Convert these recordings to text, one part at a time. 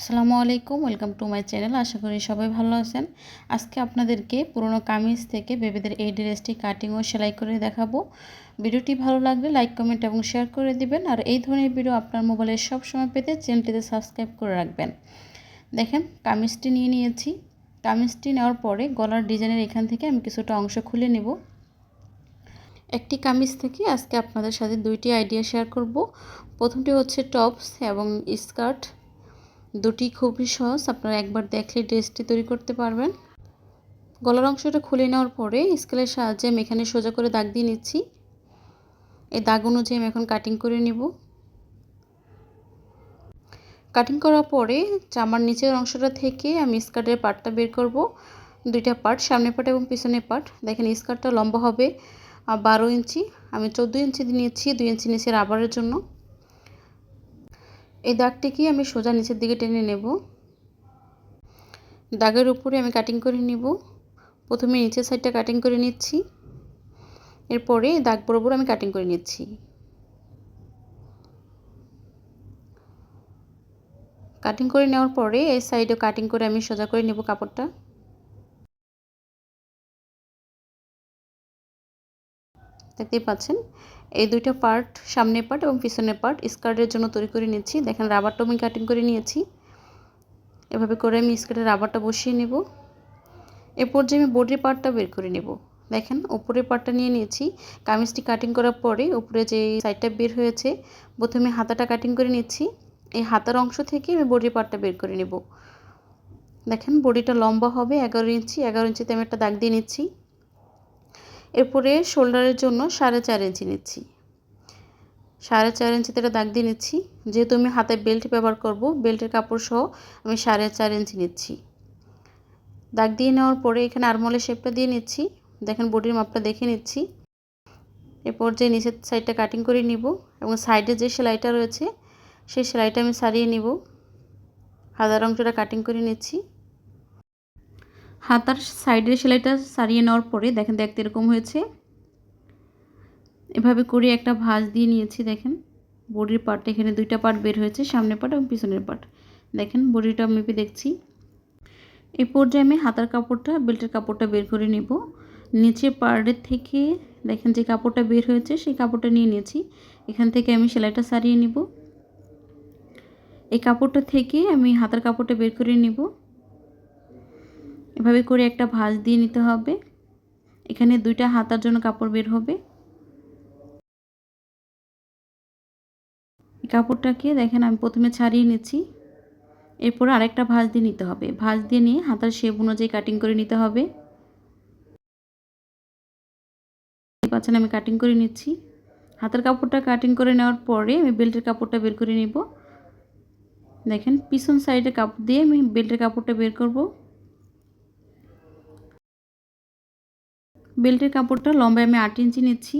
আসসালামু আলাইকুম, welcome to my channel. আশা করি সবাই ভালো আছেন। আজকে আপনাদেরকে পুরনো কামিজ থেকে বেবিদের এই ড্রেসটি কাটিং ও সেলাই করে দেখাবো। ভিডিওটি ভালো লাগলে লাইক, কমেন্ট এবং শেয়ার করে দিবেন। আর এই ধরনের ভিডিও আপনার মোবাইলে সবসময় পেতে চ্যানেলটিতে সাবস্ক্রাইব করে রাখবেন। দেখেন, কামিজটি নিয়ে নিয়েছি। কামিজটি নেওয়ার পরে গলার ডিজাইনের এখান থেকে আমি কিছুটা অংশ খুলে নেব। একটি কামিজ থেকে আজকে আপনাদের সাথে দুইটি আইডিয়া শেয়ার করব। প্রথমটি হচ্ছে টপস এবং স্কার্ট। দুটি খুবই সহজ, আপনারা একবার দেখলে ড্রেসটি তৈরি করতে পারবেন। গলার অংশটা খুলে নেওয়ার পরে স্কেলের সাহায্যে আমি এখানে সোজা করে দাগ দিয়ে নিচ্ছি। এই দাগ অনুযায়ী আমি এখন কাটিং করে নিব। কাটিং করার পরে জামার নিচের অংশটা থেকে আমি স্কার্টের পার্টটা বের করব। দুইটা পার্ট সামনের পার্ট এবং পিছনের পার্ট দেখেন স্কার্টটা লম্বা হবে বারো ইঞ্চি। আমি চোদ্দ ইঞ্চি নিয়েছি, দুই ইঞ্চি নিচে রাবারের জন্য। এই দাগটিকে আমি সোজা নিচের দিকে টেনে নেব। দাগের উপরে আমি কাটিং করে নিব। প্রথমে নিচের সাইডটা কাটিং করে নিচ্ছি। এরপরে দাগ বরাবর আমি কাটিং করে নিচ্ছি। কাটিং করে নেওয়ার পরে এই সাইডে কাটিং করে আমি সোজা করে নেব কাপড়টা। দেখতেই পাচ্ছেন। এই দুইটা পার্ট সামনের পার্ট এবং পিছনের পার্ট স্কার্টের জন্য তৈরি করে নিচ্ছি। দেখেন রাবারটা আমি কাটিং করে নিয়েছি। এভাবে করে আমি স্কার্টের রাবারটা বসিয়ে নেব। এরপর যে আমি বডির পার্টটা বের করে নেব। দেখেন, উপরের পার্টটা নিয়ে নিয়েছি। কামিজটি কাটিং করার পরে উপরে যে সাইডটা বের হয়েছে, প্রথমে হাতাটা কাটিং করে নিচ্ছি। এই হাতার অংশ থেকে আমি বডির পার্টটা বের করে নেব। দেখেন বডিটা লম্বা হবে, এগারো ইঞ্চি। এগারো ইঞ্চিতে আমি একটা দাগ দিয়ে নিচ্ছি। এরপরে শোল্ডারের জন্য সাড়ে চার ইঞ্চি নিচ্ছি। সাড়ে চার ইঞ্চিতে একটা দাগ দিয়ে নিচ্ছি। যেহেতু আমি হাতে বেল্ট ব্যবহার করব, বেল্টের কাপড় সহ আমি সাড়ে চার ইঞ্চি নিচ্ছি। দাগ দিয়ে নেওয়ার পরে এখানে আরমলের শেপটা দিয়ে নিচ্ছি। দেখেন বডির মাপটা দেখে নিচ্ছি। এরপর যে নিচের সাইডটা কাটিং করে নিব এবং সাইডে যে সেলাইটা রয়েছে, সেই সেলাইটা আমি সারিয়ে নিব। হাজার অংশটা কাটিং করে নিচ্ছি। হাতার সাইডের সেলাইটা সারিয়ে নেওয়ার পরে দেখেন দেখতে এরকম হয়েছে। এভাবে করে একটা ভাঁজ দিয়ে নিয়েছি, দেখেন। বডির পার্ট এখানে দুইটা পার্ট বের হয়েছে, সামনের পার্ট এবং পিছনের পার্ট দেখেন, বডিটা মেপে দেখছি। এই পর্যায়ে আমি হাতার কাপড়টা বেল্টের কাপড়টা বের করে নেব। নিচের পার্টের থেকে, দেখেন যে কাপড়টা বের হয়েছে, সেই কাপড়টা নিয়ে নিয়েছি। এখান থেকে আমি সেলাইটা সারিয়ে নিব। এই কাপড়টা থেকে আমি হাতার কাপড়টা বের করে নিব। এভাবে করে একটা ভাঁজ দিয়ে নিতে হবে। এখানে দুইটা হাতার জন্য কাপড় বের হবে। কাপড়টাকে দেখেন আমি প্রথমে ছাড়িয়ে নিচ্ছি। এরপর আরেকটা ভাঁজ দিয়ে নিতে হবে। ভাঁজ দিয়ে নিয়ে হাতার শেপ অনুযায়ী কাটিং করে নিতে হবে। পাচ্ছেন আমি কাটিং করে নিচ্ছি। হাতের কাপড়টা কাটিং করে নেওয়ার পরে আমি বেল্টের কাপড়টা বের করে নিব। দেখেন পিছন সাইডে কাপড় দিয়ে আমি বেল্টের কাপড়টা বের করব। বেল্টের কাপড়টা লম্বায় আমি আট ইঞ্চি নিচ্ছি।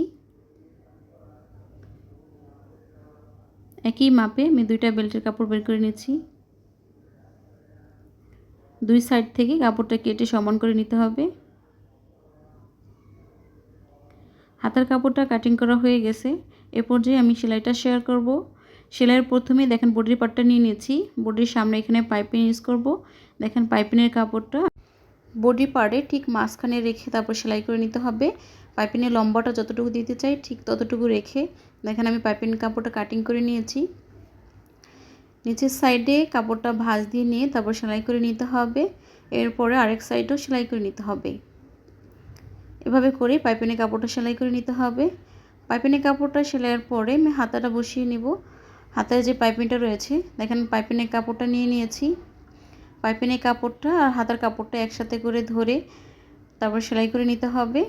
একই মাপে আমি দুইটা বেল্টের কাপড় বের করে নিচ্ছি। দুই সাইড থেকে কাপড়টা কেটে সমান করে নিতে হবে। হাতার কাপড়টা কাটিং করা হয়ে গেছে। এ পর্যায়ে আমি সেলাইটা শেয়ার করব। সেলাইয়ের প্রথমে দেখেন বডির পাটটা নিয়ে নিয়েছি বডির সামনে এখানে পাইপিং ইউজ করব। দেখেন পাইপিনের কাপড়টা বডি পার্টে ঠিক মাঝখানে রেখে তারপর সেলাই করে নিতে হবে। পাইপিনের লম্বাটা যতটুকু দিতে চাই, ঠিক ততটুকু রেখে। দেখেন আমি পাইপিন কাপড়টা কাটিং করে নিয়েছি। নিচের সাইডে কাপড়টা ভাঁজ দিয়ে নিয়ে তারপর সেলাই করে নিতে হবে। এরপরে আরেক সাইডেও সেলাই করে নিতে হবে। এভাবে করে পাইপিনের কাপড়টা সেলাই করে নিতে হবে। পাইপিনের কাপড়টা সেলাইয়ের পরে আমি হাতাটা বসিয়ে নিব। হাতের যে পাইপিংটা রয়েছে, দেখেন পাইপিনের কাপড়টা নিয়ে নিয়েছি। পাইপিনের কাপড়টা আর হাতার কাপড়টা একসাথে করে ধরে তারপর সেলাই করে নিতে হবে।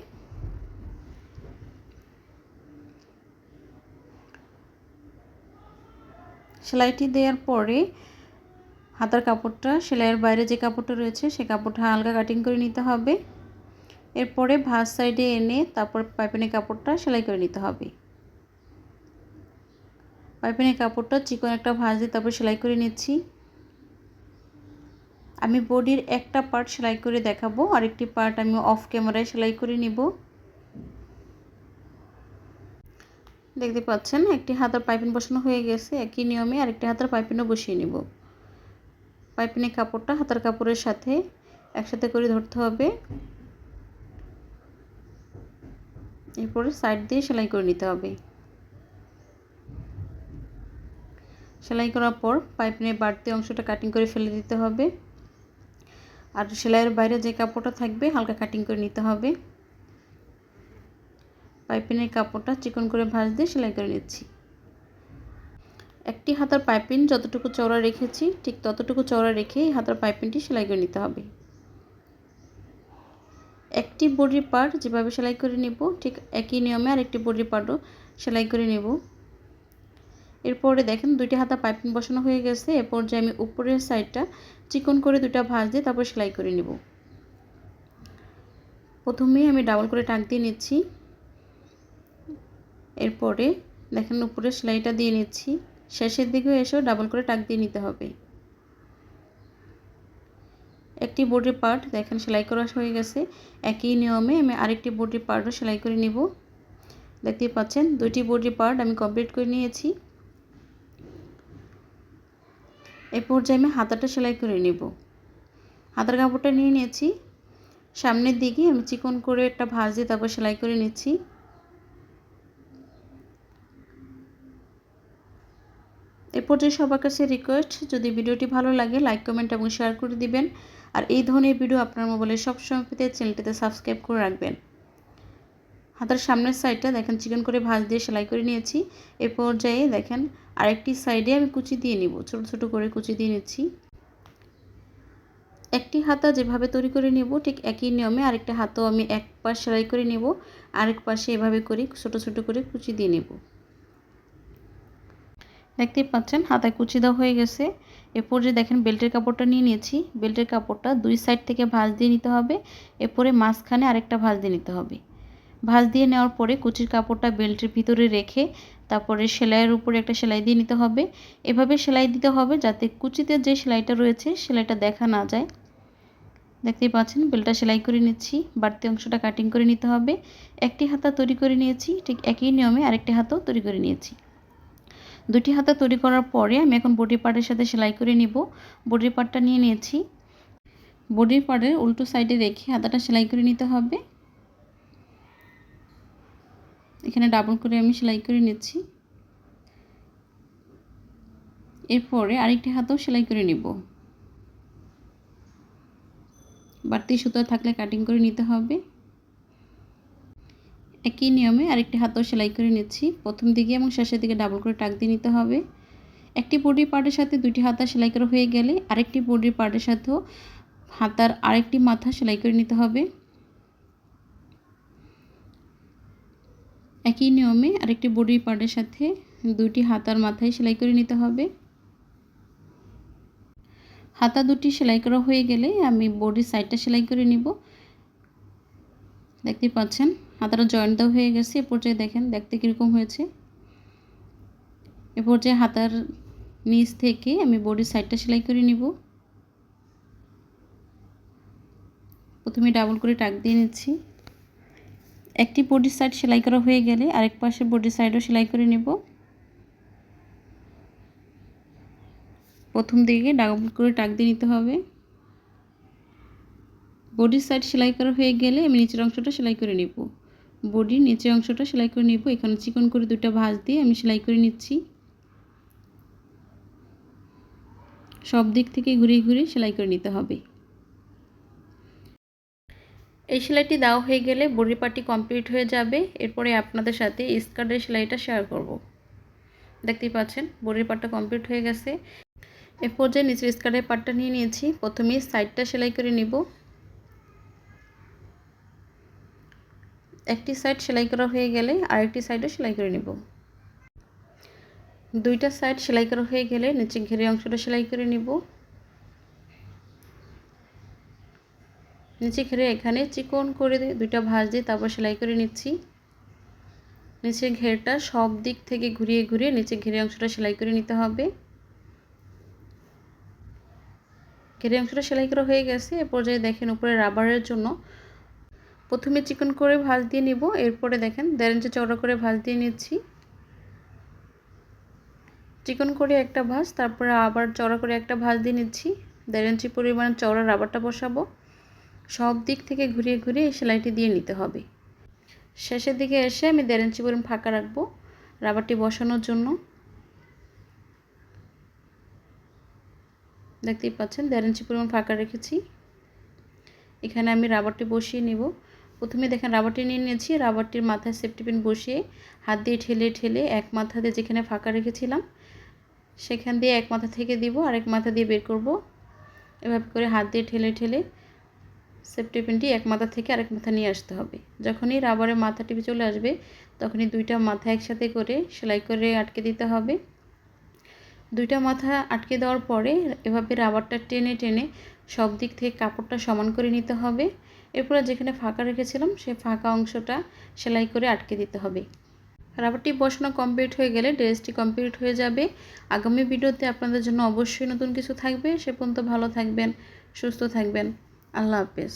সেলাইটি দেওয়ার পরে হাতার কাপড়টা, সেলাইয়ের বাইরে যে কাপড়টা রয়েছে সে কাপড়টা হালকা কাটিং করে নিতে হবে। এরপরে ভাঁজ সাইডে এনে তারপর পাইপিনের কাপড়টা সেলাই করে নিতে হবে। পাইপিনের কাপড়টা চিকন একটা ভাঁজ দিয়ে তারপর সেলাই করে নিচ্ছি। আমি বডির একটা পার্ট সেলাই করে দেখাবো, আরেকটি পার্ট আমি অফ ক্যামেরায় সেলাই করে নিব। দেখতে পাচ্ছেন, একটি হাতার পাইপিন বসানো হয়ে গেছে, একই নিয়মে আরেকটি হাতার পাইপিনও বসিয়ে নিব। পাইপিনের কাপড়টা হাতার কাপড়ের সাথে একসাথে করে ধরতে হবে। এরপরে সাইড দিয়ে সেলাই করে নিতে হবে। সেলাই করার পর পাইপিনের বাড়তি অংশটা কাটিং করে ফেলে দিতে হবে। আর সেলাইয়ের বাইরে যে কাপড়টা থাকবে হালকা কাটিং করে নিতে হবে। পাইপিনের কাপড়টা চিকন করে ভাঁজ দিয়ে সেলাই করে নিচ্ছি। একটি হাতার পাইপিন যতটুকু চওড়া রেখেছি, ঠিক ততটুকু চওড়া রেখে এই হাতার পাইপিনটি সেলাই করে নিতে হবে। একটি বডির পার্ট যেভাবে সেলাই করে নেব, ঠিক একই নিয়মে আর একটি বডির পার্টও সেলাই করে নেব। এরপরে দেখেন দুইটি হাতা পাইপিং বসানো হয়ে গেছে। এরপর যে আমি উপরের সাইডটা চিকন করে দুটা ভাঁজ দিয়ে তারপর সেলাই করে নেব। প্রথমেই আমি ডাবল করে টাক দিয়ে নিচ্ছি। এরপরে দেখেন উপরে সেলাইটা দিয়ে নিচ্ছি। শেষের দিকেও এসেও ডাবল করে টাক দিয়ে নিতে হবে। একটি বডির পার্ট দেখেন সেলাই করা হয়ে গেছে। একই নিয়মে আমি আরেকটি বডির পার্টও সেলাই করে নিব। দেখতেই পাচ্ছেন, দুইটি বডির পার্ট আমি কমপ্লিট করে নিয়েছি। এই পর্যায়ে আমি হাতাটা সেলাই করে নেব। হাতার কাপড়টা নিয়ে নিয়েছি। সামনের দিকে আমি চিকন করে একটা ভাঁজ দিয়ে তারপর সেলাই করে নিচ্ছি। এ পর্যায়ে সবার কাছে রিকোয়েস্ট যদি ভিডিওটি ভালো লাগে লাইক কমেন্ট এবং শেয়ার করে দিবেন। আর এই ধরনের ভিডিও আপনার মোবাইলে সবসময় পেতে চ্যানেলটিতে সাবস্ক্রাইব করে রাখবেন। হাতার সামনের সাইডটা দেখেন চিকেন করে ভাঁজ দিয়ে সেলাই করে নিয়েছি। এ পর্যায়ে দেখেন, আরেকটি সাইডে আমি কুচি দিয়ে নিব। ছোট ছোট করে কুচি দিয়ে নিচ্ছি। একটি হাতা যেভাবে তৈরি করে নেব, ঠিক একই নিয়মে আরেকটা হাতও আমি এক পাশ সেলাই করে নেব। আরেক পাশে এভাবে করে ছোট ছোট করে কুচি দিয়ে নেব। দেখতেই পাচ্ছেন, হাতায় কুচি দেওয়া হয়ে গেছে। এরপর যে দেখেন, বেল্টের কাপড়টা নিয়ে নিয়েছি। বেল্টের কাপড়টা দুই সাইড থেকে ভাঁজ দিয়ে নিতে হবে। এরপরে মাঝখানে আরেকটা ভাঁজ দিয়ে নিতে হবে। ভাঁজ দিয়ে নেওয়ার পরে কুচির কাপড়টা বেল্টের ভিতরে রেখে তারপরে সেলাইয়ের উপরে একটা সেলাই দিয়ে নিতে হবে। এভাবে সেলাই দিতে হবে যাতে কুচিতে যে সেলাইটা রয়েছে সেলাইটা দেখা না যায়। দেখতেই পাচ্ছেন বেলটা সেলাই করে নিচ্ছি, বাড়তি অংশটা কাটিং করে নিতে হবে। একটি হাতা তৈরি করে নিয়েছি, ঠিক একই নিয়মে আরেকটি হাতও তৈরি করে নিয়েছি। দুটি হাতা তৈরি করার পরে আমি এখন বডি পার্টের সাথে সেলাই করে নিব। বডি পার্টটা নিয়ে নিয়েছি। বডি পার্টের উল্টো সাইডে রেখে হাতাটা সেলাই করে নিতে হবে। এখানে ডাবল করে আমি সেলাই করে নিচ্ছি। এরপরে আরেকটি হাতও সেলাই করে নিব। বাড়তি সুতো থাকলে কাটিং করে নিতে হবে। একই নিয়মে আরেকটি হাতও সেলাই করে নিচ্ছি। প্রথম দিকে এবং শেষের দিকে ডাবল করে টাক দিয়ে নিতে হবে। একটি বডি পার্টের সাথে দুটি হাতা সেলাই করা হয়ে গেলে আরেকটি বডি পার্টের সাথেও হাতার আরেকটি মাথা সেলাই করে নিতে হবে। একই নিয়মে আরেকটি বডি পার্টের সাথে দুটি হাতার মাথায় সেলাই করে নিতে হবে। হাতা দুটি সেলাই করা হয়ে গেলে আমি বডির সাইডটা সেলাই করে নিব। দেখতে পাচ্ছেন, হাতাটা জয়েন্ট দেওয়া হয়ে গেছে। এ পর্যায়ে দেখেন, দেখতে কীরকম হয়েছে। এ পর্যায়ে হাতার নিচ থেকে আমি বডির সাইডটা সেলাই করে নিব। প্রথমে ডাবল করে টাক দিয়ে নিচ্ছি। একটি বডির সাইড সেলাই করা হয়ে গেলে আরেক পাশে বডির সাইডও সেলাই করে নেব। প্রথম দিকে ডাবল করে টাক দিয়ে নিতে হবে। বডির সাইড সেলাই করা হয়ে গেলে আমি নিচের অংশটা সেলাই করে নেব। বডির নিচের অংশটা সেলাই করে নেব। এখানে চিকন করে দুটা ভাঁজ দিয়ে আমি সেলাই করে নিচ্ছি। সব দিক থেকে ঘুরিয়ে ঘুরিয়ে সেলাই করে নিতে হবে। এই সেলাইটি দেওয়া হয়ে গেলে বডি পার্টি কমপ্লিট হয়ে যাবে। এরপরে আপনাদের সাথে স্কার্টের সেলাইটা শেয়ার করব। দেখতেই পাচ্ছেন, বডির পাটটা কমপ্লিট হয়ে গেছে। এ পর্যায়ে নিচের স্কার্টের পাটটা নিয়ে নিয়েছি। প্রথমেই সাইডটা সেলাই করে নিব। একটি সাইড সেলাই করা হয়ে গেলে আরেকটি সাইডও সেলাই করে নিব। দুইটা সাইড সেলাই করা হয়ে গেলে নিচে ঘেরে অংশটা সেলাই করে নিব। নিচে ঘেরে এখানে চিকন করে দুইটা ভাঁজ দিয়ে তারপর সেলাই করে নিচ্ছি। নিচের ঘেরটা সব দিক থেকে ঘুরিয়ে ঘুরিয়ে নিচে ঘেরে অংশটা সেলাই করে নিতে হবে। ঘেরে অংশটা সেলাই করা হয়ে গেছে। এ পর্যায়ে দেখেন উপরে রাবারের জন্য প্রথমে চিকন করে ভাজ দিয়ে নিব। এরপরে দেখেন দেড় ইঞ্চি চওড়া করে ভাজ দিয়ে নিচ্ছি। চিকন করে একটা ভাজ, তারপরে আবার চড়া করে একটা ভাজ দিয়ে নিচ্ছি। দেড় ইঞ্চি পরিমাণ চওড়া রাবারটা বসাবো। সব দিক থেকে ঘুরিয়ে ঘুরিয়ে সেলাইটি দিয়ে নিতে হবে। শেষের দিকে এসে আমি দেড় ইঞ্চি পরিমাণ ফাঁকা রাখব, রাবারটি বসানোর জন্য। দেখতেই পাচ্ছেন, দেড় ইঞ্চি পরিমাণ ফাঁকা রেখেছি। এখানে আমি রাবারটি বসিয়ে নিব। প্রথমে দেখেন রাবারটি নিয়ে নিয়েছি, রাবারটির মাথায় সেফটি পিন বসিয়ে হাত দিয়ে ঠেলে ঠেলে এক মাথা দিয়ে যেখানে ফাঁকা রেখেছিলাম, সেখান দিয়ে এক মাথা থেকে দিব আর এক মাথা দিয়ে বের করব। এভাবে করে হাত দিয়ে ঠেলে ঠেলে সেফটি পিনটি এক মাথা থেকে আরেক মাথা নিয়ে আসতে হবে। যখনই রাবারের মাথা টিপে চলে আসবে, তখনই দুইটা মাথা একসাথে করে সেলাই করে আটকে দিতে হবে। দুইটা মাথা আটকে দেওয়ার পরে এভাবে রাবারটা টেনে টেনে সব দিক থেকে কাপড়টা সমান করে নিতে হবে। এরপরে যেখানে ফাঁকা রেখেছিলাম সেই ফাঁকা অংশটা সেলাই করে আটকে দিতে হবে। রাবারটি বসানো কমপ্লিট হয়ে গেলে ড্রেসটি কমপ্লিট হয়ে যাবে। আগামী ভিডিওতে আপনাদের জন্য অবশ্যই নতুন কিছু থাকবে। সে পর্যন্ত ভালো থাকবেন, সুস্থ থাকবেন। আল্লাহ হাফেজ।